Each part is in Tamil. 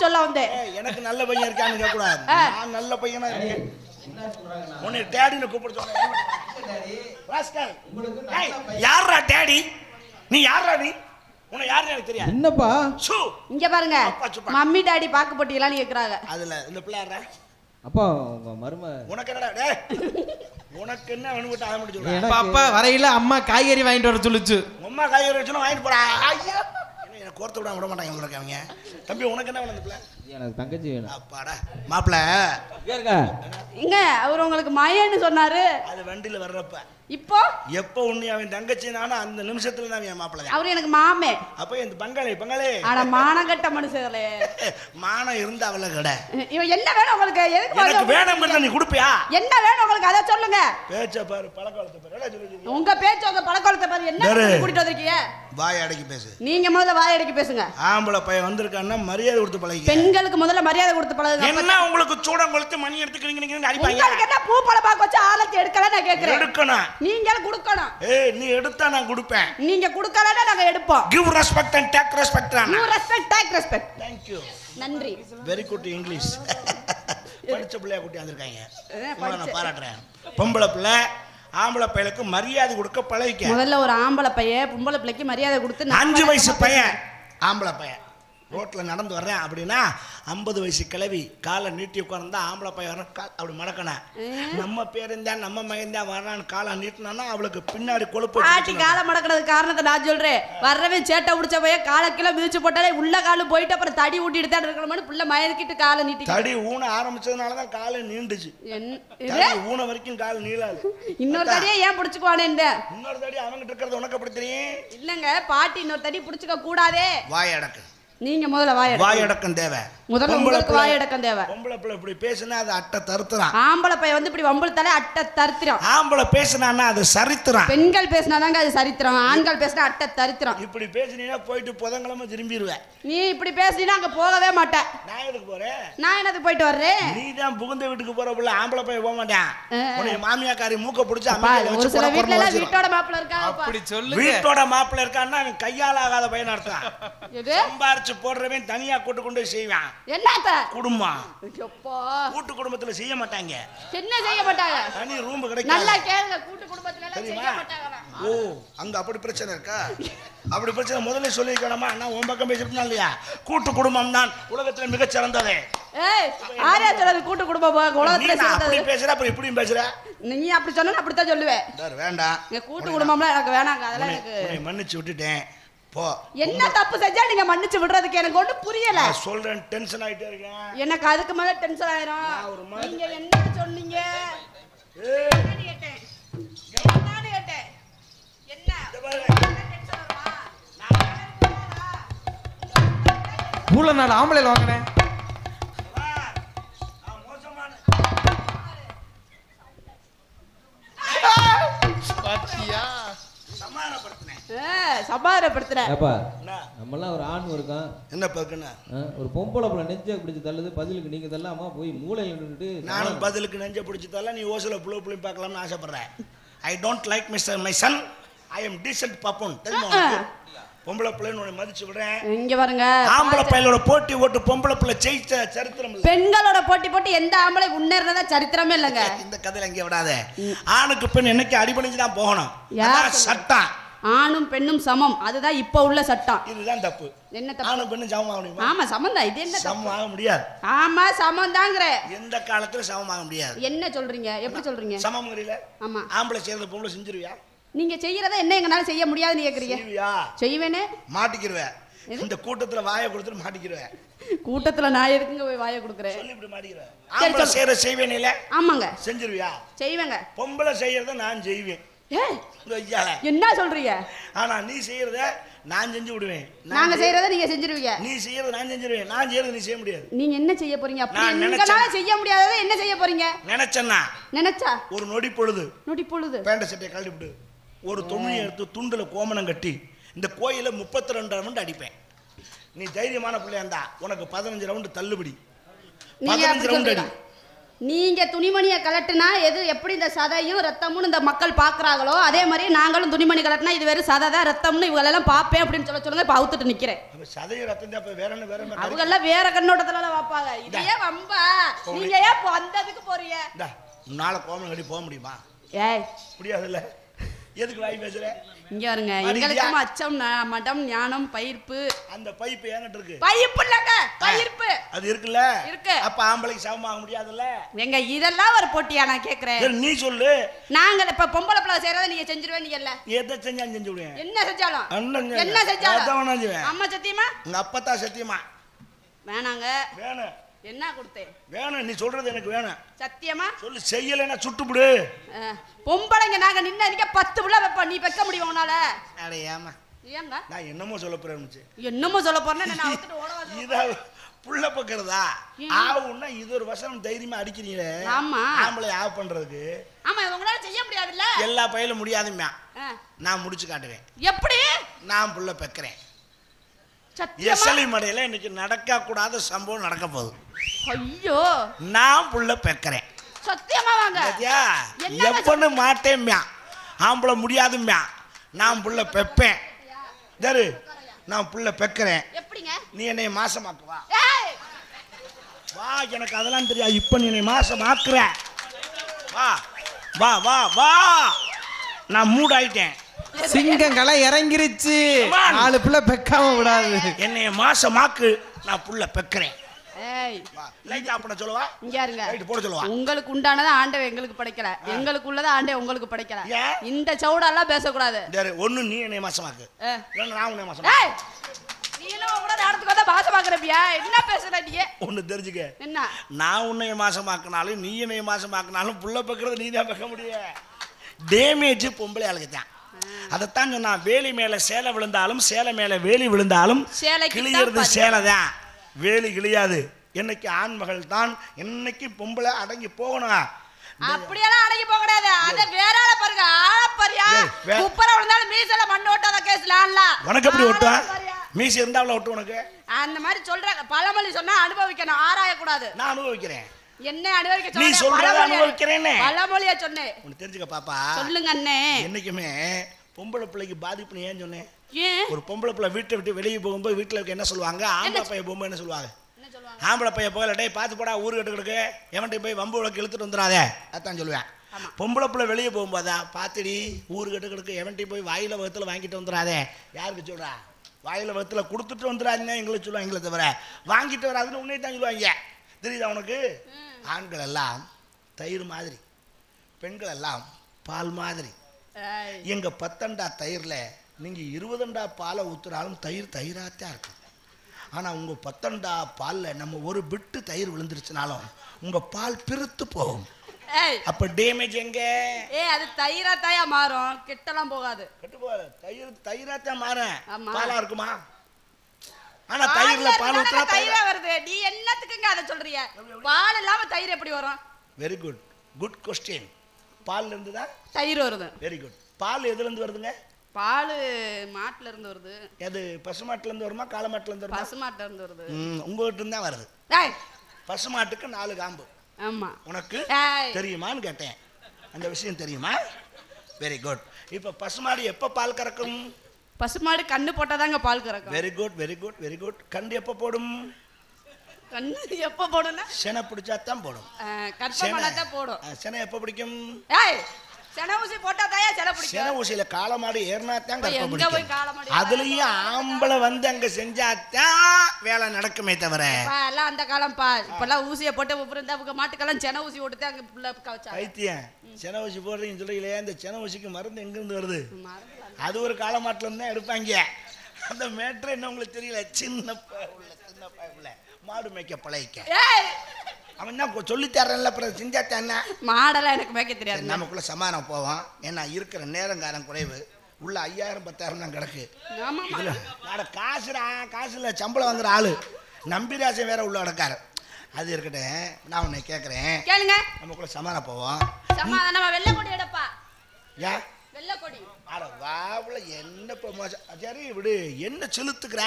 சொல்ல வந்தேன். எனக்கு நல்ல பையன் இருக்கான்னு கேட்க கூடாது. நான் நல்ல பையனா இருக்கேன். உன்னை டேடின்னு கூப்பிட சொன்னேன். டேடி? நீ யார்ரா நீ? உன்னை யாருன்னு எனக்கு தெரியாது. என்னப்பா? சு. இங்க பாருங்க. மம்மி டாடி பாக்கு போட்டீங்களான்னு கேக்குறாங்க. அதுல இந்த பிள்ளை? அப்பா உங்க மரும உனக்கு என்னடா டேய். உனக்கு என்ன வேணும் விட்டு ஆக எனக்கு- அப்பா வரையில அம்மா காய்கறி வாங்கிட்டு வர சொல்லுச்சு. உம்மா காய்கறி வச்சுனா வாங்கிட்டு போறா. ஐயா. என்ன, எனக்கு கோர்த்து விட விட மாட்டாங்க உங்களுக்கு அவங்க. தம்பி உனக்கு என்ன வேணும் பிள்ளை? எனக்கு தங்கச்சி வேணும். அப்பாடா மாப்பிள்ள. இருக்கா இங்க அவர் உங்களுக்கு மயன்னு சொன்னாரு. அது வண்டியில வர்றப்ப. இப்போ? எப்போ உன்னை அவன் தங்கச்சி நானும் அந்த நிமிஷத்துல தான் என் மாப்பிள்ள அவர் எனக்கு மாமே. அப்ப இந்த பங்காளி பங்காளி. ஆனா மானகட்ட மனுஷங்களே. மானம் இருந்தா அவள கடை. இவன் என்ன வேணும் உங்களுக்கு? எதுக்கு எனக்கு வேணும் நீ கொடுப்பியா? என்ன வேணும் உங்களுக்கு? அதை சொல்லுங்க. பேச்ச பாரு பழக்க வளர்த்த பாரு உங்க பேச்சு உங்க பழக்கத்தை பாரு. என்ன. கூட்டிட்டு வந்திருக்கீங்க? வாய் அடக்கி பேசு. நீங்க முதல்ல வாய் அடக்கி பேசுங்க. ஆம்பளை பையன் வந்திருக்கான்னா மரியாதை கொடுத்து பழகி பெண்களுக்கு முதல்ல மரியாதை கொடுத்து பழகுங்க. என்ன உங்களுக்கு சூடம் கொளுத்து மணி எடுத்துக்கிறீங்க அடிப்பாங்க? உங்களுக்கு என்ன பூ பழம் பார்க்க வச்சு ஆலத்தி எடுக்கல நான் கேக்குறேன். எடுக்கணும். நீங்க கொடுக்கணும். ஏய் நீ எடுத்தா நான் கொடுப்பேன். நீங்க கொடுக்கலன்னா நாங்க எடுப்போம். Give respect and take respect you respect take respect thank you நன்றி. வெரி குட் இங்கிலீஷ் படிச்ச பிள்ளையா கூட்டி வந்திருக்காங்க. நான் பாராட்டுறேன். பொம்பளை பிள்ளை ஆம்பளை பையலுக்கு மரியாதை கொடுக்க பழகிக்க. முதல்ல ஒரு ஆம்பளை பையன் பொம்பளை பிள்ளைக்கு மரியாதை கொடுத்து அஞ்சு வயசு பையன் ஆம்பளை பையன். ரோட்ல நடந்து வர்றேன் அப்படின்னா ஐம்பது வயசு கிழவி காலை நீட்டி உட்கார்ந்தா ஆம்பளை பையன் வர கால் அப்படி மடக்கணும் நம்ம பேருந்தா நம்ம மகன் தான் வர்றான்னு காலை நீட்டினான்னா அவளுக்கு பின்னாடி கொழுப்பு வச்சுக்கணும். காலை மடக்கிறதுக்கு காரணத்தை நான் சொல்றேன். வர்றவன் சேட்டை உடிச்ச பையன் காலை கீழே மிதிச்சு போட்டாலே உள்ள காலு போயிட்டு அப்புறம் தடி ஊட்டிட்டு தான் இருக்கணும்னு புள்ள மயக்கிட்டு காலை நீட்டி தடி ஊன ஆரம்பிச்சதுனால தான் காலை நீண்டுச்சு. ஊன வரைக்கும் கால் நீளாது. இன்னொரு தடியை ஏன் புடிச்சுக்குவானே இன்னொரு தடி அவங்கிட்ட இருக்கிறது உனக்கு எப்படி தெரியும்? இல்லங்க பாட்டி இன்னொரு தடி புடிச்சுக்க கூடாதே. வாய் அடக்கு. நீங்க முதல்ல வாய் வாய் அடக்கம் தேவை. முதல்ல உங்களுக்கு பிள்ளை- வாய் அடக்கம் தேவை. பொம்பளை பிள்ளை இப்படி பேசுனா அது அட்டை தருத்துறான். ஆம்பளை பையன் வந்து இப்படி வம்புழுத்தாலே அட்டை தரித்திரம் ஆம்பளை பேசுனான்னா அது சரித்துறான். பெண்கள் பேசினாதாங்க அது சரித்திரம். ஆண்கள் பேசினா அட்டை தரித்திரம் இப்படி பேசுனீங்கன்னா போயிட்டு புதன்கிழமை திரும்பிடுவேன் நீ இப்படி பேசினா அங்க போகவே மாட்டேன். நான் எதுக்கு போறேன்? நான் என்னதுக்கு போயிட்டு வர்றேன் நீ தான் புகுந்த வீட்டுக்கு போற பிள்ளை ஆம்பளை பையன் போக மாட்டான். உன்னை மாமியாக்காரி மூக்க பிடிச்சி ஒரு சில கொடன்னு எல்லாம். வீட்டோட மாப்பிள்ள இருக்காங்கப்பா. அப்படி சொல்லுங்க. வீட்டோட மாப்பிள்ளை இருக்கான்னா அவன் கையால் ஆகாத பையன் எது? சம்பாரிச்சு போடுறவன் தனியா கூட்டு கொண்டு போய் செய்வான். என்னத்த? குடும்பம்? எப்பா கூட்டு குடும்பத்துல செய்ய மாட்டாங்க. என்ன செய்ய மாட்டாங்க? தனி ரூம் நல்லா கிடைக்காது கேளுங்க கூட்டு குடும்பத்துல செய்ய மாட்டாங்க ஓ அங்க அப்படி பிரச்சனை இருக்கா? அப்படி பிரச்சனை முதல்ல சொல்லிருக்கணுமா? நான் உன் பக்கம் பேசிருக்கா இல்லையா? கூட்டு குடும்பம் தான் உலகத்துல மிகச் சிறந்தது ஆரியா சொல்றது கூட்டு குடும்பம் உலகத்துல அப்படி பேசுற அப்புறம் இப்படியும் பேசுற? நீ அப்படி சொன்னா அப்படித்தான் சொல்லுவேன். வேண்டாம். கூட்டு குடும்பம்லாம் எனக்கு வேணாங்க அதெல்லாம் எனக்கு மன்னிச்சு விட்டுட்டேன். போ என்ன தப்பு செஞ்சா நீங்க மன்னிச்சு விடுறதுக்கு எனக்கு ஒன்றும் புரியல. நான் சொல்றேன் டென்ஷன் ஆயிட்டே இருக்கேன். எனக்கு அதுக்கு மேல டென்ஷன் ஆயிரும். நீங்க என்ன சொன்னீங்க? பூல நாடு ஆம்பளைல வாங்கினேன். வா. நான் மோசமான பாத்தியா? நம்மலாம் ஒரு ஆண் இருக்கான் என்ன பக்குன்னு? ஆ, ஒரு பொம்பளை பிள்ளை நெஞ்ச பிடிச்சு தள்ளுது பதிலுக்கு நீங்க தள்ளாம போய் மூளையில நின்றுட்டு நானும் பதிலுக்கு நெஞ்ச பிடிச்சதால நீ ஓசில புழு புள்ளி பார்க்கலாம்னு ஆசைப்படுறேன். I don't like mister my son I am decent பாப்போன் தெரியுமா? பொம்பளை பிள்ளைன்னு மதிச்சு விடுறேன். இங்க பாருங்க. ஆம்பளை பையலோட போட்டி ஓட்டு பொம்பளை பிள்ளை ஜெயிச்ச சரித்திரம் பெண்களோட போட்டி போட்டு எந்த ஆம்பளை முன்னேறினதா சரித்திரமே இல்லைங்க. இந்த கதையில இங்க விடாத. ஆணுக்கு பெண் என்னைக்கு அடிபணிஞ்சு தான் போகணும்? சட்டம். ஆணும் பெண்ணும் சமம். அதுதான் இப்ப உள்ள சட்டம். இதுதான் தப்பு. என்ன தப்பு? ஆணும் பெண்ணும் சமமாக முடியுமா? ஆமா சமம் தான். இது என்ன தப்பு? சமமாக முடியாது. ஆமா சமம் தாங்கிற எந்த காலத்துல சமமாக முடியாது? என்ன சொல்றீங்க? எப்படி சொல்றீங்க? சமம் ஆமா. ஆம்பளை செய்யறது பொம்பளை செஞ்சிருவியா? நீங்க செய்யறத என்ன எங்கனால செய்ய முடியாதுன்னு கேக்குறீங்க? செய்வேனே. மாட்டிக்கிருவேன். இந்த கூட்டத்துல வாயை கொடுத்துட்டு மாட்டிக்கிருவேன். கூட்டத்துல நான் எதுக்குங்க போய் வாயை கொடுக்குறேன்? சொல்லி இப்படி மாட்டிக்கிறேன் ஆம்பளை. செய்யற செய்வேன் இல்ல? ஆமாங்க. செஞ்சிருவியா? செய்வேங்க. பொம்பளை செய்யறத நான் செய்வேன். என்ன சொல்றீங்க? ஆனா நீ செய்யறத நான் செஞ்சு விடுவேன். நாங்க செய்- செய்யறத நீங்க செஞ்சிருவீங்க. நீ செய்யறத நான் செஞ்சிருவேன். நான் செய்யறது நீ செய்ய முடியாது. நீங்க என்ன செய்ய போறீங்க? அப்படி நினைச்சேன். செய்ய முடியாததை என்ன செய்ய போறீங்க? நினைச்சேன்னா நினைச்சா? ஒரு நொடி பொழுது. நொடி பொழுது. பேண்ட சட்டையை கழட்டிவிட்டு ஒரு துணியை எடுத்து துண்டுல கோமணம் கட்டி இந்த கோயில முப்பத்தி ரெண்டு ரவுண்டு அடிப்பேன். நீ தைரியமான பிள்ளையா இருந்தா உனக்கு பதினஞ்சு ரவுண்டு தள்ளுபடி. பதினஞ்சு ரவுண்டு அடி? நீங்க துணிமணியை கலட்டுனா எது எப்படி இந்த சதையும் ரத்தமும் இந்த மக்கள் பாக்குறாங்களோ அதே மாதிரி நாங்களும் துணிமணி கலட்டினா இது வெறும் சதை தான் ரத்தம்னு இவங்களெல்லாம் பார்ப்பேன் அப்படின்னு சொல்ல சொல்லுங்க இப்ப அவுத்துட்டு நிக்கிறேன். அப்ப சதய ரத்தம் தான் அப்ப வேற வேற அவங்க எல்லாம் வேற கண்ணோட்டத்துல பார்ப்பாங்க. இதையே வம்பா. நீங்க ஏன் இதுக்கு போறீங்க? கோமலம் கட்டி போக முடியுமா? ஏய். முடியாதுல்ல. எதுக்கு வாய் பேசுற? இங்க வருங்க. எங்களுக்கும் அச்சம் மடம் ஞானம் பயிர்ப்பு. அந்த பைப்பு ஏங்கிட்டு இருக்கு. பயிர்ப்பு இல்லங்க பயிர்ப்பு. அது இருக்குல்ல? இருக்கு. அப்ப ஆம்பளைக்கு சமமாக முடியாதுல்ல? எங்க இதெல்லாம் ஒரு போட்டியா நான் கேக்குறேன். நீ சொல்லு. நாங்க இப்ப பொம்பளை பிள்ளை செய்யறத நீங்க செஞ்சிருவேன் எதை செஞ்சா செஞ்சு விடுவேன். என்ன செஞ்சாலும். என்ன செஞ்சாலும். அம்மா சத்தியமா? உங்க அப்பத்தா சத்தியமா? வேணாங்க. வேணும் என்ன கொடுத்தேன் வேணும் நீ சொல்றது எனக்கு வேணும். சத்தியமா? சொல்லு செய்யலைன்னா சுட்டுப்புடு. அஹ், பொம்பளைங்க நாங்க நின்ன நிக்க பத்து புள்ள வைப்போம் நீ வைக்க முடியும் உன்னால? அட ஏமா ஏங்க நான் என்னமோ சொல்ல போறேன் என்னமோ சொல்ல போறேன்னு நான் இதா புள்ள பக்கிறதா? ஆவுன்னா இது ஒரு வசனம் தைரியமா அடிக்கிறீங்களே. ஆமா. ஆம்பளை ஆவ் பண்றதுக்கு. ஆமா உங்களால செய்ய முடியாதுல்ல? எல்லா பையிலும் முடியாதும்யா அஹ், நான் முடிச்சு காட்டுவேன். எப்படி? நான் புள்ள பெக்கிறேன். எசலி மடையில இன்னைக்கு நடக்க கூடாத சம்பவம் நடக்க போகுது. ஐயோ! நான் புள்ள பெக்கிறேன். சத்தியமா வாங்க. எப்பன்னு மாட்டேன்யா ஆம்பளை முடியாதும்யா நான் புள்ள பெப்பேன். தரு நான் புள்ள பெக்கிறேன். எப்படிங்க? நீ என்னை மாசமாக்குவா வா. எனக்கு அதெல்லாம் தெரியாது. இப்போ நீ என்னை மாசமாக்குற. வா வா வா வா! நான் மூட் ஆயிட்டேன் சிங்கங்களை இறங்கிருச்சு. நாலு பிள்ளை பெக்காம விடாது. என்னை மாசமாக்கு நான் புள்ள பெக்கிறேன். உங்களுக்கு உண்டானதை ஆண்டவன் எங்களுக்கு படைக்கல. எங்களுக்கு உள்ளதை ஆண்டவன் உங்களுக்கு படைக்கல? இந்த சவுடெல்லாம் பேசக்கூடாது. சரி ஒண்ணு நீ என்னை மாசமாக்கு நான் உன்னை என்ன நான் உன்னை மாசமாக்கினாலும் நீ என்னை மாசமாக்கினாலும் புள்ள பெக்கிறது நீ தான் பெக்க முடியும். டேமேஜ் பொம்பளை ஆளுக்கு தான். அதைத்தான் சொன்னான் வேலி மேல சேலை விழுந்தாலும் சேலை மேல வேலி விழுந்தாலும் கிளியறது. சேலை தான் வேலி கிளியாது என்னைக்கு ஆண்மகள் தான் என்னைக்கு பொம்பளை அடங்கி போகணும்? அப்படியெல்லாம் அடங்கி போக கூடாது அத வேற ஆள பாருங்க. ஆள பாரியா குப்பரை விழுந்தாலும் மீசல மண்ணு ஓட்டாத கேஸ்லாம்ல உனக்கு எப்படி ஒட்டுவா மீசி இருந்தா அவ்வளோ ஒட்டு உனக்கு? அந்த மாதிரி சொல்றாங்க பழமொழி சொன்னா அனுபவிக்கணும். ஆராய கூடாது நான் அனுபவிக்கிறேன். என்ன அனுபவிக்க நீ சொல்றத பழமொழியா- அனுபவிக்கிறேன்னு. பழமொழியா சொன்னேன். உனக்கு தெரிஞ்சுக்க பாப்பா. சொல்லுங்க அண்ணே. என்னைக்குமே பொம்பளை பிள்ளைக்கு பாதிப்புன்னு ஏன் சொன்னேன் ஒரு பொம்பளை பிள்ளை வீட்டை விட்டு வெளியே போகும்போது வீட்டில் இருக்க என்ன சொல்லுவாங்க? ஆம்பளை பையன் போகும்போது என்ன சொல்லுவாங்க? ஆம்பளை பையன் போகல பார்த்து போடா ஊரு கட்டு கிடக்கு. எவன்கிட்ட போய் வம்பு விளக்கு இழுத்துட்டு வந்துடாதே. அதான் சொல்லுவேன். பொம்பளை பிள்ளை வெளியே போகும்போதா பார்த்துடி ஊரு கட்டு கிடக்கு. எவன்கிட்ட போய் வாயில வகுத்துல வாங்கிட்டு வந்துடாதே. யாருக்கு சொல்றா? வாயில வகுத்துல கொடுத்துட்டு வந்துடாதுன்னு எங்களுக்கு சொல்லுவாங்க எங்களை தவிர. வாங்கிட்டு வராதுன்னு உன்னை தான் சொல்லுவாங்க. தெரியுதா உனக்கு? ஆண்கள் எல்லாம் தயிர் மாதிரி பெண்கள் எல்லாம் பால் மாதிரி. எங்க பத்தண்டா தயிர்ல நீங்க இருபதண்டா பாலை ஊத்துனாலும் தயிர் தயிராத்தான் இருக்கும். ஆனா உங்க பத்தண்டா பால்ல நம்ம ஒரு பிட்டு தயிர் விழுந்துருச்சுனாலும் உங்க பால் பிரித்து போகும். அப்ப டேமேஜ் எங்க? ஏய் அது தயிரா தாயா மாறும். கிட்டலாம் போகாது. கெட்டு போகாது. தயிர் தயிராத்தான் மாறேன் ஆமா. பாலா இருக்குமா? ஆனா தயிர்ல பால் ஊத்துனா தயிரா வருது. நீ என்னத்துக்குங்க அதை சொல்றீங்க பால் இல்லாம தயிர் எப்படி வரும்? வெரி குட் குட் கொஸ்டின் பால்ல இருந்து தான் தயிர் வருது. வெரி குட் பால் எதுல இருந்து வருதுங்க? பால் மாட்டுல இருந்து வருது. எது பசுமாட்டுல இருந்து வருமா காளமாட்டுல இருந்து வருமா? பசுமாட்டுல இருந்து வருது. ம், உங்க வீட்டு இருந்து தான் வருது. பசுமாட்டுக்கு நாலு காம்பு. ஆமா. உனக்கு தெரியுமான்னு கேட்டேன். அந்த விஷயம் தெரியுமா? வெரி குட் இப்போ பசுமாடு எப்போ பால் கறக்கும்? பசுமாடு கண்ணு போட்டாதாங்க பால் கறக்கும். Very good very good very good கண்டு எப்போ போடும்? கண்ணு எப்ப போடும்னா? செனை பிடிச்சா தான் போடும் கற்பனை தான் போடும். செனை எப்போ பிடிக்கும்? ஏய் சென ஊசி போட்டா தாயா சென பிடிக்கும் செனை ஊசியில காளமாடு ஏறினா தான் அப்ப கற்பம் எங்க போய் பிடிக்கும். காளமாடு அதுலயும் ஆம்பளை வந்து அங்க செஞ்சா தான் வேலை நடக்குமே தவிர. எல்லாம் அந்த காலம் பா இப்பெல்லாம் ஊசியை போட்டு அப்புறம் அவங்க மாட்டுக்கெல்லாம் சென ஊசி போட்டு அங்க புள்ள கவச்சாங்க பைத்தியம். செனை ஊசி போடுறீங்கன்னு சொல்றீங்களே இந்த செனை ஊசிக்கு மருந்து எங்கிருந்து வருது? அது ஒரு காலமாட்டில் இருந்து எடுப்பாங்க. அந்த மேட்ரு என்ன உங்களுக்கு தெரியல? சின்ன பயவுல சின்ன மாடு மேய்க்க பழகிக்க. அவன் தான் சொல்லி தர்றேன்ல அப்புறம் செஞ்சா தானே? மாடெல்லாம் எனக்கு மேய்க்க தெரியாது. நமக்குள்ள சமாதானம் போவோம். ஏன்னா இருக்கிற நேரங்காலம் குறைவு. உள்ள ஐயாயிரம் பத்தாயிரம் தான் கிடக்கு. நாட காசுடா காசு இல்லை சம்பளம் வாங்குற ஆளு. நம்பிராசன் வேற உள்ள கிடக்காரு. அது இருக்கட்டும் நான் உன்னை கேட்குறேன் கேளுங்க. நமக்குள்ள சமாதானம் போவோம். சமாதானமா? வெள்ளை கொடி எடுப்பா. ஏன் வெள்ளை கொடி. அட வாவுல என்ன சரி விடு. என்ன செலுத்துக்கிற?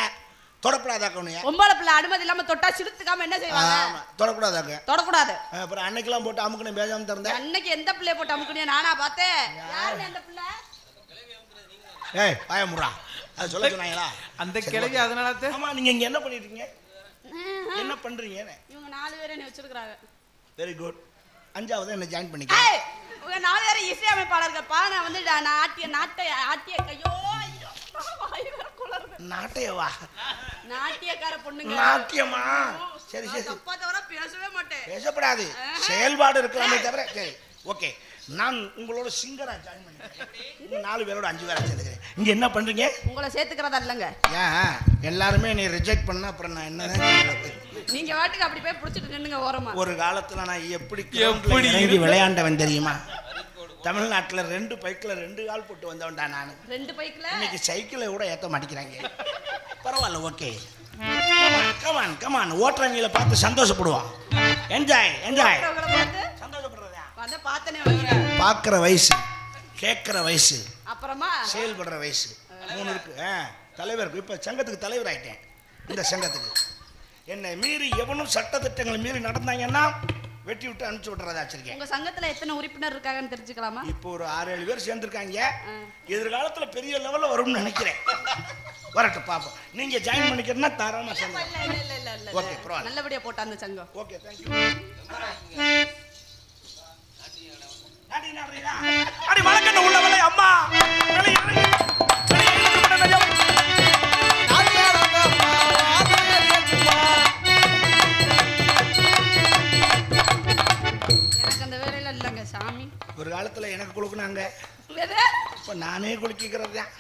தொடக்கூடாதாக்க உன்னைய? பொம்பளை பிள்ளை அனுமதி இல்லாம தொட்டா சிலுத்துக்காம என்ன செய்வாங்க? ஆமா தொடக்கூடாதாக்க தொடக்கூடாது. அப்புறம் அன்னைக்கெல்லாம் போட்டு அமுக்கணும் பேசாம திறந்தேன் அன்னைக்கு எந்த பிள்ளைய போட்டு அமுக்குனியா நானா பார்த்தேன். யாரு? அந்த பிள்ளை? ஏய் பாய முறா அது சொல்ல சொன்னாங்களா? அந்த கிழவி அதனால தான் ஆமா நீங்க இங்க என்ன பண்ணிட்டு இருக்கீங்க என்ன பண்றீங்க இவங்க நாலு பேரை என்ன வச்சிருக்காங்க வெரி குட் அஞ்சாவது என்ன ஜாயின் பண்ணிக்க? ஏய் இவங்க நாலு பேரும் இசையமைப்பாளர்கள்ப்பா நான் வந்து நான் நாட்டிய நாட்டை ஆட்டிய கையோ ஐயோ வாய். நாட்டையவா? நாட்டியக்கார பொண்ணுங்க. நாட்டியமா? சரி சரி. தப்பா தவிர பேசவே மாட்டேன். பேசப்படாது. செயல்பாடு இருக்கலாமே தவிர சரி ஓகே. நான் உங்களோட சிங்கரா ஜாயின் பண்ணிக்கிறேன். நாலு பேரோட அஞ்சு பேரா சேர்ந்துக்கிறேன். இங்க என்ன பண்றீங்க? உங்களை சேர்த்துக்கிறதா இல்லைங்க. ஏன் எல்லாருமே நீ ரிஜெக்ட் பண்ண அப்புறம் நான் என்ன நீங்க வாட்டுக்கு அப்படி போய் புடிச்சிட்டு நின்னுங்க ஓரமா. ஒரு காலத்துல நான் எப்படி எப்படி விளையாண்டவன் தெரியுமா? தமிழ்நாட்டுல ரெண்டு பைக்ல ரெண்டு கால் போட்டு வந்தவன்டா நான். ரெண்டு பைக்ல இன்னைக்கு சைக்கிளை கூட ஏத்த மாட்டேங்கிறாங்க. பரவாயில்ல ஓகே. கமான் கமான் ஓட்டுறவங்களை பார்த்து சந்தோஷப்படுவான் என்ஜாய் என்ஜாய் சந்தோஷப்படுறதா. பார்க்குற வயசு கேட்குற வயசு அப்புறமா? செயல்படுற வயசு. மூணு இருக்கு. ஆ தலைவர் இப்போ சங்கத்துக்கு தலைவர் ஆயிட்டேன். இந்த சங்கத்துக்கு. என்னை மீறி எவனும் சட்டத்திட்டங்களை மீறி நடந்தாங்கன்னா வெட்டி விட்டு அனுப்பிச்சு விட்றதா வச்சிருக்கேன். உங்க சங்கத்துல எத்தனை உறுப்பினர் இருக்காங்கன்னு தெரிஞ்சுக்கலாமா? இப்போ ஒரு ஆறு ஏழு பேர் சேர்ந்துருக்காங்க. எதிர்காலத்தில் பெரிய லெவலில் வரும்னு நினைக்கிறேன். வரட்டும் பார்ப்போம் நீங்கள் ஜாயின் பண்ணிக்கிறதுனா தாராளமாக சேர்ந்து இல்ல இல்ல இல்ல இல்ல இல்ல. Okay, பரவாயில்ல. நல்லபடியா போட்டா அந்த சங்கம். ஓகே தேங்க்யூ அடி வழக்கண்ண உள்ளவளே அம்மா. சாமி. ஒரு காலத்துல எனக்கு குளுக்குனாங்க எது? இப்போ நானே குலுக்கிக்கிறது தான்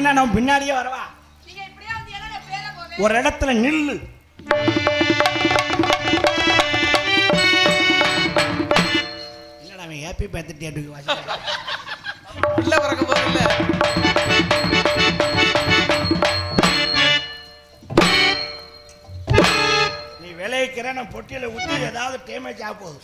போனீங்கன்னா நான் பின்னாடியே வரவா? ஒரு இடத்துல நில்லு. என்னடா அவன் ஹாப்பி பர்த்டே பிறக்க போதில்ல நீ விளைவிக்கிற நான் பொட்டியில ஊற்றி ஏதாவது டேமேஜ் ஆக போகுது.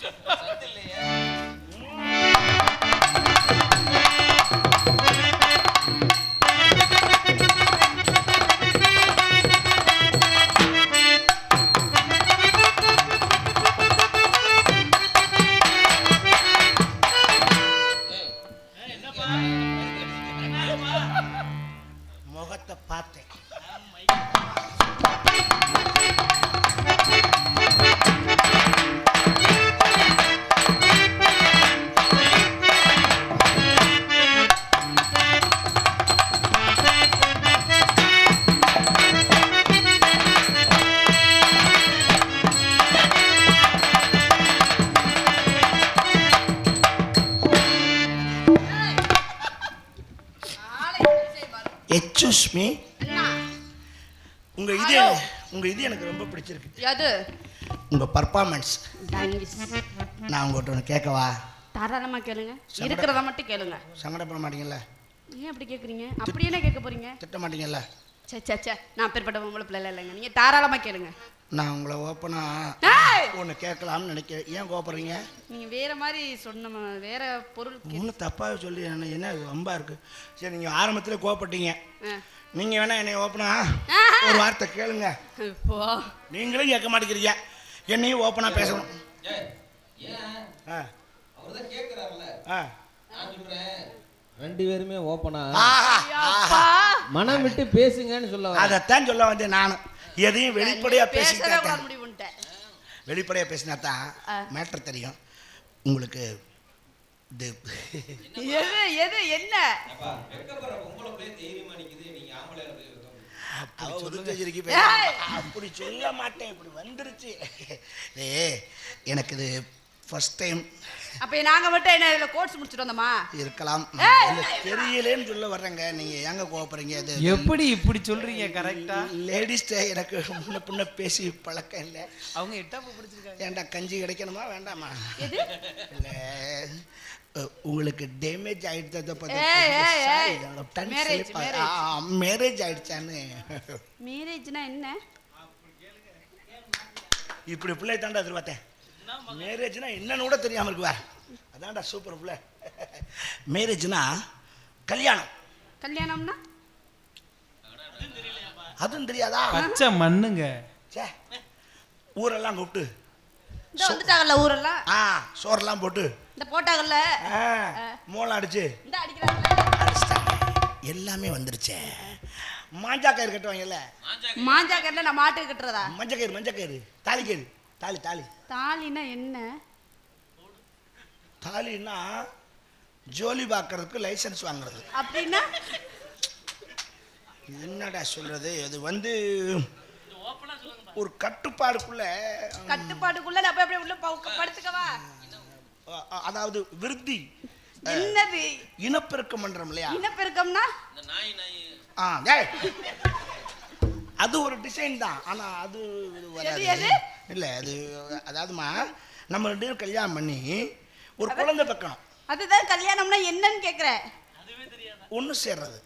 ஹலோ. உங்க இது எனக்கு ரொம்ப பிடிச்சிருக்கு. எது? உங்க பர்ஃபார்மன்ஸ். நான் உங்கள்கிட்ட ஒன்று கேட்கவா? தாராளமா கேளுங்க. இருக்கிறத மட்டும் கேளுங்க. சங்கடப்பட மாட்டீங்கல்ல? ஏன் அப்படி கேக்குறீங்க? அப்படி என்ன கேட்க போறீங்க? திட்ட மாட்டீங்கல்ல? சே சே சே நான் பெருப்பட்ட பொம்பளை பிள்ளை இல்லைங்க. நீங்க தாராளமா கேளுங்க. நான் உங்களை ஓப்பனா ஏய்! ஒன்று கேட்கலாம்னு நினைக்கிறேன். ஏன் கோபப்படுறீங்க? நீங்க வேற மாதிரி சொன்ன வேற பொருள் ஒன்றும் தப்பாக சொல்லி என்ன வம்பா இருக்கு. சரி நீங்கள் ஆரம்பத்தில் கோவப்பட்டீங்க ஆ. நீங்கள் வேணா என்னை ஓப்பனா. ஒரு வார்த்தை கேளுங்க. இப்போ நீங்களும் கேட்க மாட்டேங்கிறீங்க. என்னையும் ஓப்பனாக பேசணும். ரெண்டு பேருமே ஓப்பனா? மனம் விட்டு பேசுங்கன்னு சொல்ல. அதைத்தான் சொல்ல வந்தேன் நானும் எதையும் வெளிப்படையா பேசிக்கிட்டா கூடாது முடிவு பண்ணிட்டேன் வெளிப்படையா பேசினா தான். மேட்டர் தெரியும். உங்களுக்கு இது எது எது என்ன. அப்படி சொல்ல மாட்டேன். இப்படி வந்துருச்சு. எனக்கு இது ஃபர்ஸ்ட் டைம் அப்ப நாங்க மட்டும் என்ன இதுல கோர்ஸ் முடிச்சிட்டு வந்தோமா? இருக்கலாம். தெரியலேன்னு சொல்ல வர்றேங்க. நீங்க ஏங்க கோவப்படுறீங்க? அது எப்படி இப்படி சொல்றீங்க கரெக்டா லேடிஸ்ட எனக்கு முன்ன பின்ன பேசி பழக்கம் இல்லை. அவங்க எட்டாப்பு பிடிச்சிருக்காங்க. ஏன்டா கஞ்சி கிடைக்கணுமா வேண்டாமா? எது? இல்ல உங்களுக்கு டேமேஜ் ஆயிடுச்சத marriage. மேரேஜ் ஆயிடுச்சான்னு. மேரேஜ்னா என்ன? இப்படி பிள்ளை தாண்டா எதிர்பார்த்தேன். மேரேஜ்னா என்னன்னு கூட தெரியாம இருக்குவா அதான்டா சூப்பர் பிள்ளை. மேரேஜ்னா கல்யாணம். கல்யாணம்னா? அதுவும் தெரியாதா? பச்சை மண்ணுங்க. ச்சே ஊரெல்லாம் கூப்பிட்டு இந்த வந்துட்டாங்கல்ல ஊரெல்லாம்? ஆ சோறெல்லாம் போட்டு இந்த போட்டாங்கல்ல? மோளம் அடிச்சு இந்த அடிச்சிட்டாங்க. எல்லாமே வந்துருச்சே. மாஞ்சா கயிறு கட்டுவாங்கல்ல? மாஞ்சா கட்டில நான் மாட்டுக்கு கட்டுறதா? மஞ்சள் கயிறு மஞ்சள் கயிறு தாலி கயிறு தாலி தாலி. தாலினா என்ன? தாலின்னா ஜோலி பார்க்கறதுக்கு லைசென்ஸ் வாங்குறது. அப்படின்னா? என்னடா சொல்றது? அது வந்து ஒரு கட்டுப்பாடுக்குள்ள கட்டுப்பாட்டுக்குள்ள நான் போய் அப்படியே உள்ள படுத்துக்கவா? அதாவது விருத்தி என்னது? இனப்பெருக்கம் பண்றோம் இல்லையா? இனப்பெருக்கம்னா? ஆ டேய். அது ஒரு டிசைன் தான். ஆனா அது வராது? இல்ல அது அதாவதுமா நம்ம ரெண்டு பேரும் கல்யாணம் பண்ணி ஒரு குழந்தை பெக்கணும். அதுதான் கல்யாணம்னா என்னன்னு கேக்குறேன் ஒன்று சேர்றது.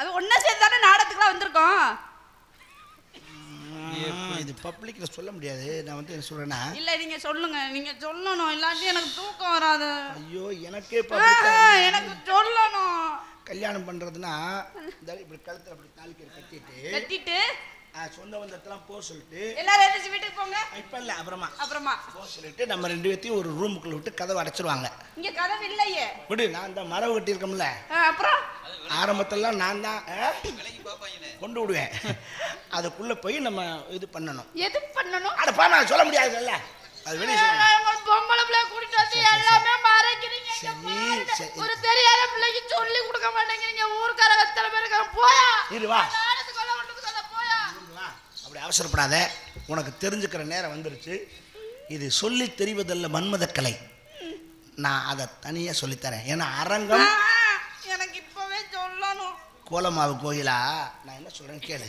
அது ஒன்னா சேர்ந்து தானே நாடகத்துக்குலாம் வந்திருக்கோம். இது பப்ளிக்ல சொல்ல முடியாது. நான் வந்து என்ன சொல்றேன்னா இல்ல நீங்க சொல்லுங்க. நீங்க சொல்லணும். இல்லாட்டி எனக்கு தூக்கம் வராது. ஐயோ எனக்கே எனக்கு சொல்லணும். கல்யாணம் பண்றதுன்னா இந்த இப்படி கழுத்துல அப்படி தாலிக்கை கட்டிட்டு கட்டிட்டு? சொந்த பந்தத்தெல்லாம் போக சொல்லிட்டு எல்லாரும் எழுந்திரிச்சு வீட்டுக்கு போங்க. இப்ப இல்ல அப்புறமா. அப்புறமா. போக சொல்லிட்டு நம்ம ரெண்டு பேர்த்தையும் ஒரு ரூமுக்குள்ள விட்டு கதவை அடைச்சிருவாங்க. இங்க கதவு இல்லையே. விடு நான் இந்த மரவு கட்டியிருக்கோம்ல அப்புறம்? ஆரம்பத்திலாம் நான் தான் கொண்டு விடுவேன். அதுக்குள்ள போய் நம்ம இது பண்ணணும். எது பண்ணணும்? அட பாமா சொல்ல முடியாதுல்ல. அது வெளியே பொம்பளை பிள்ளைய கூட்டிட்டு வந்து எல்லாமே மறைக்கிறீங்க சரி. ஒரு தெரியாத பிள்ளைக்கு சொல்லி கொடுக்க மாட்டேங்கிறீங்க. ஊர்க்காரங்க எத்தனை பேர் இருக்காங்க? போயா. இரு வா. அப்படி அவசரப்படாத. உனக்கு தெரிஞ்சுக்கிற நேரம் வந்துருச்சு. இது சொல்லி தெரிவதல்ல மன்மத கலை நான் அதை தனியாக சொல்லித்தரேன். ஏன்னா அரங்கம் ஆ, எனக்கு இப்பவே சொல்லணும் கோலமாவு கோயிலா? நான் என்ன சொல்கிறேன் கேளு.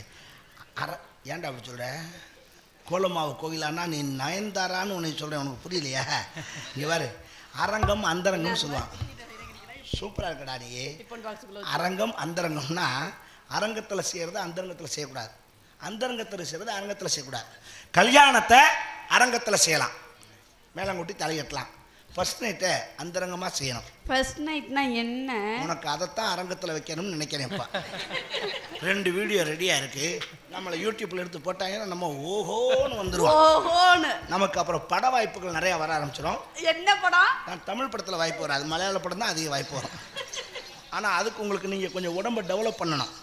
அர ஏன்டா அப்படி சொல்கிற கோலமாவு கோயிலான்னா நீ நயன்தாரான்னு உன்னை சொல்கிறேன் உனக்கு புரியலையா? இங்கே பாரு. அரங்கம் அந்தரங்கம்னு சொல்லுவான். சூப்பராக இருக்கடா நீ. அரங்கம் அந்தரங்கம்னா அரங்கத்தில் செய்கிறது அந்தரங்கத்தில் செய்யக்கூடாது. அந்தரங்கத்தில் செய்கிறது அரங்கத்தில் செய்யக்கூடாது. கல்யாணத்தை அரங்கத்தில் செய்யலாம். மேலங்குட்டி தலையட்டலாம். ஃபர்ஸ்ட் நைட்டை அந்தரங்கமாக செய்யணும். ஃபர்ஸ்ட் நைட்னா என்ன? உனக்கு அதைத்தான் அரங்கத்தில் வைக்கணும்னு நினைக்கிறேன் இப்போ. ரெண்டு வீடியோ ரெடியாக இருக்கு. நம்மளை யூடியூப்ல எடுத்து போட்டாங்கன்னா நம்ம ஓஹோன்னு வந்துருவோம். ஓஹோன்னு. நமக்கு அப்புறம் பட வாய்ப்புகள் நிறைய வர ஆரம்பிச்சிடும் என்ன படம்? நான் தமிழ் படத்தில் வாய்ப்பு வராது. மலையாள படம் தான் அதிக வாய்ப்பு வரும். ஆனால் அதுக்கு உங்களுக்கு நீங்கள் கொஞ்சம் உடம்பை டெவலப் பண்ணணும்.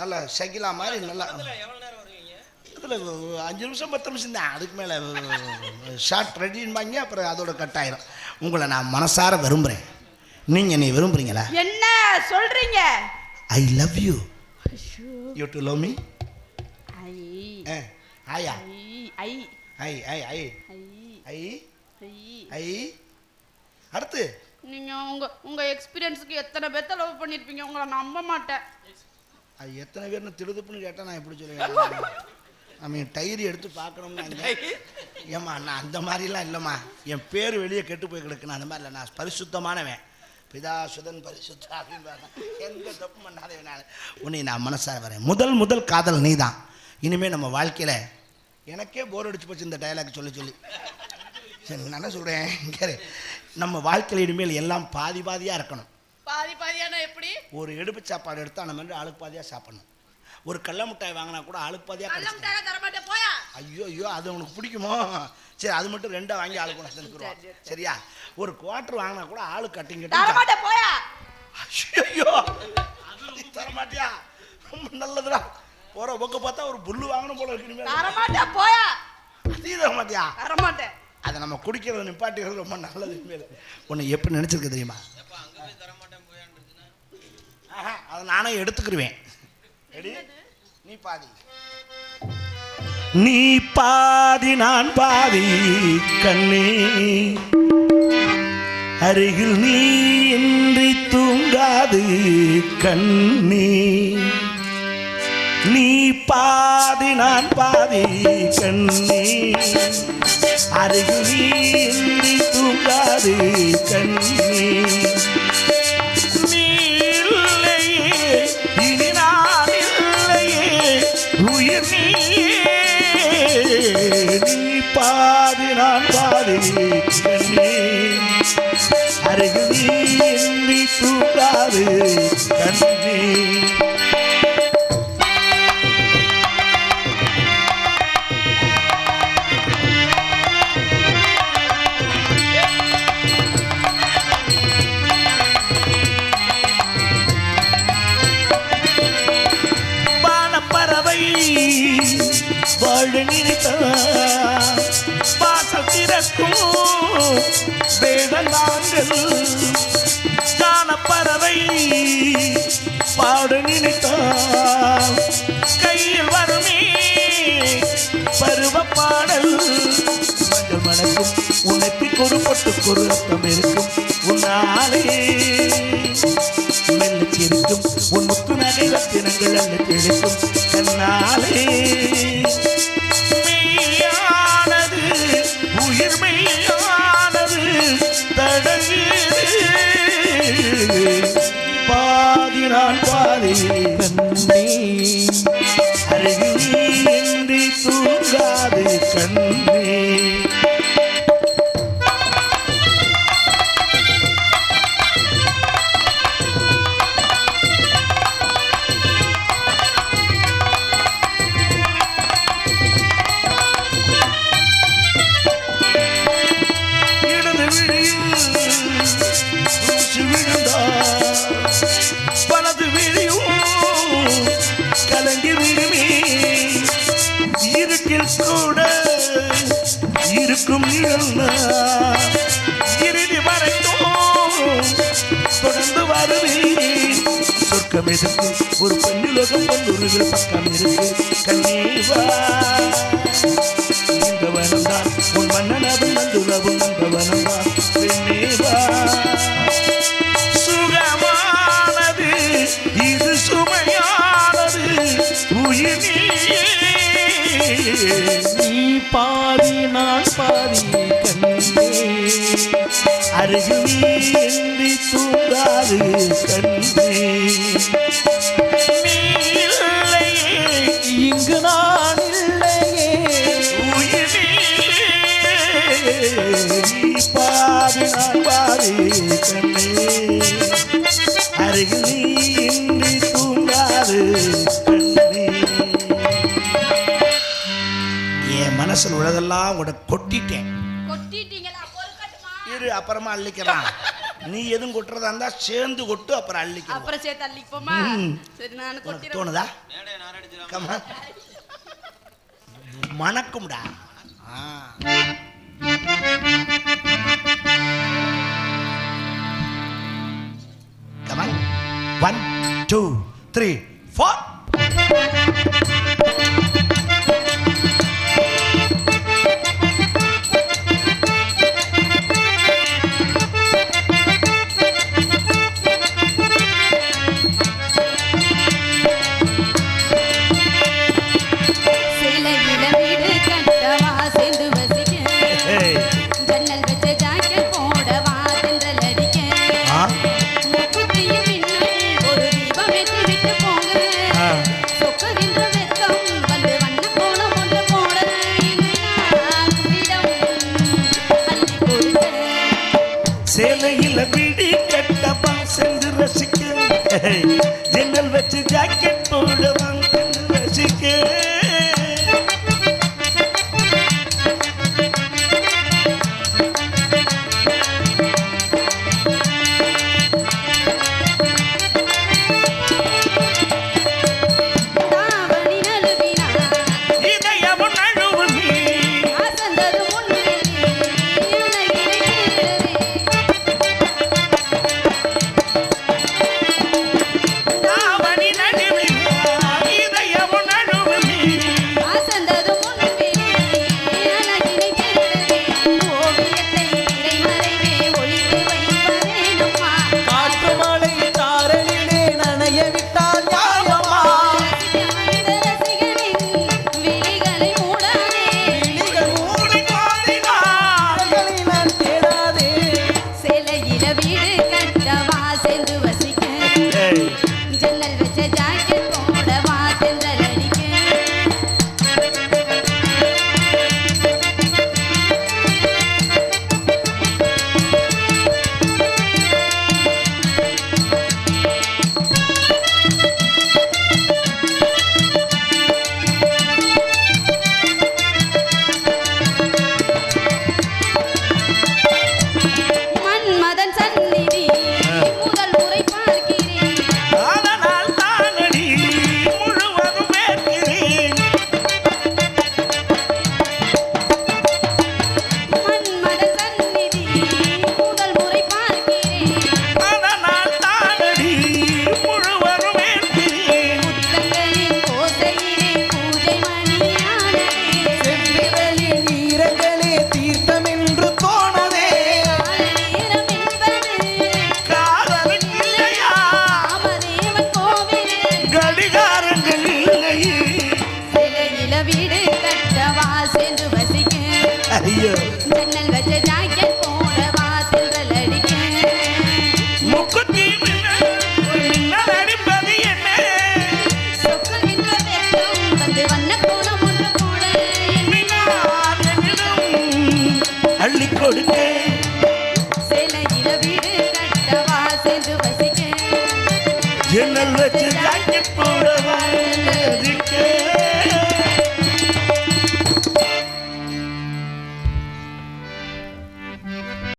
நல்லா ஷகிலா மாதிரி நல்லா இதில் அஞ்சு நிமிஷம் பத்து நிமிஷம் தான். அதுக்கு மேலே ஷார்ட் ரெடின்பாங்க அப்புறம் அதோட கட் ஆயிரும். உங்களை நான் மனசார விரும்புகிறேன் நீங்கள் என்னை விரும்புகிறீங்களா என்ன சொல்கிறீங்க I love you you do love me I. ஐயா ஐ ஐ. ஐ ஐ ஐ. ஐ. அடுத்து. நீங்கள் உங்கள் உங்கள் எக்ஸ்பீரியன்ஸுக்கு எத்தனை பேர்த்த லவ் பண்ணியிருப்பீங்க உங்களை நம்ப மாட்டேன். அது எத்தனை பேர்னு திருதுப்புன்னு கேட்டால் நான் எப்படி சொல்லுவேன்? நம்ம டைரி எடுத்து பார்க்கணும்னு. ஏம்மா நான் அந்த மாதிரிலாம் இல்லைம்மா. என் பேர் வெளியே கெட்டு போய் கிடக்கு நான் அந்த மாதிரி இல்லை நான் பரிசுத்தமானவன். பிதா சுதன் பரிசுத்தா அப்படின்னு எந்த தப்பு பண்ணாதவன் நான் உன்னை நான் மனசார வரேன். முதல் முதல் காதல் நீ தான் இனிமேல் நம்ம வாழ்க்கையில் எனக்கே போர் அடிச்சு போச்சு இந்த டயலாக் சொல்லி சொல்லி. சரி நான் என்ன சொல்கிறேன் இங்கே நம்ம வாழ்க்கையில் இனிமேல் எல்லாம் பாதி பாதியாக இருக்கணும். பாதி பாதியான எப்படி? ஒரு எடுப்பு சாப்பாடு எடுத்தால் நம்ம ஆளுக்கு பாதியாக சாப்பிடணும். ஒரு கடல மிட்டாய் வாங்கினா கூட மாட்டேன் போயா? ஐயோ ஐயோ அது உனக்கு பிடிக்குமோ? சரி அது மட்டும் ரெண்டா வாங்கி ஆளுக்கு ஒன்று தந்துக்குறோம் சரியா? ஒரு குவார்டர் வாங்கினா கூட ஆளு கட்டிங் தர கட்டி போயா? ஐயோ நீ தர மாட்டியா ரொம்ப நல்லதுடா. போற போக்க பார்த்தா ஒரு புல்லு வாங்கணும் போல இருக்கு. தரமாட்டா போயா? அதையும் தர மாட்டியா தரமாட்டேன் அதை நம்ம குடிக்கிறது நிப்பாட்டிக்கிறது ரொம்ப நல்லது உன்னை எப்படி நினைச்சிருக்க தெரியுமா? ஆஹா, அதை நானே எடுத்துக்கிருவேன். ரெடி? நீ பாதி. நீ பாதி நான் பாதி கண்ணே. அருகில் நீ இன்றி தூங்காது கண்ணே. நீ பாதி நான் பாதி கண்ணே. அருகில் நீ இன்றி தூங்காது கண்ணே. கண்ணே பொருத்தம் இருக்கும் உன்னாலே மெல்லுக்கிருக்கும் உன் முத்து நகை ரத்தினங்கள் அல்ல. பக்கம் இருக்கு ஒரு பெண்ணுலகம் பொன்னுருவில் பக்கம் இருக்கு கண்ணீவா இந்த வனம்தான் உன் மன்னனவன் அந்த வனம்தான் பெண்ணேவா சுகமானது இது சுமையானது உயிர் அருகில் தூங்காது கண்ணே. இங்கு நான் இல்லையே உயிர் நான் கண்ணே. அருகில் இன்றி தூங்காது என் மனசில் உள்ளதெல்லாம் உட கொட்டிட்டேன். இரு அப்புறமா அள்ளிக்கிறான் நீ எதுவும் கொட்டுறதா இருந்தா சேர்ந்து கொட்டு அப்புறம் அள்ளிக்கலாம் அப்புறம் சேர்த்து அள்ளிப்போமா. சரி நான் உனக்கு கொட்டிடுறேன் தோணுதா கமா மணக்கும்டா ஆ. Come on. One, two, three, four.